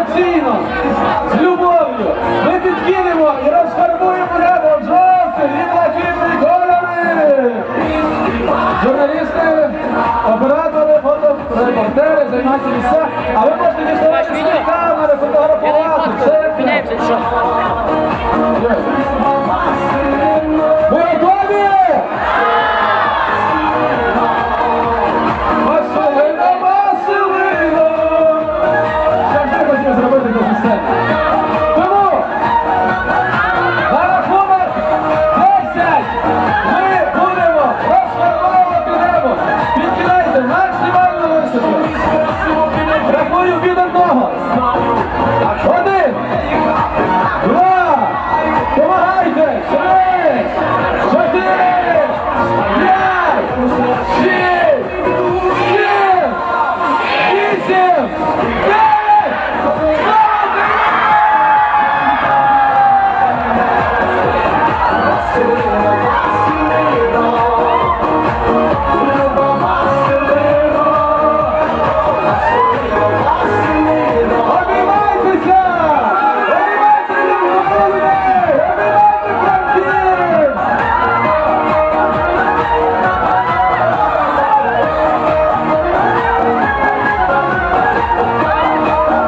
емоційно, з любов'ю. Ми підкинемо і розфарбуємо небо в жовтий і блакитний кольори. Журналісти, оператори, фоторепортери, займайте місця, а ви можете діставати свої камери, фотографувати. Все A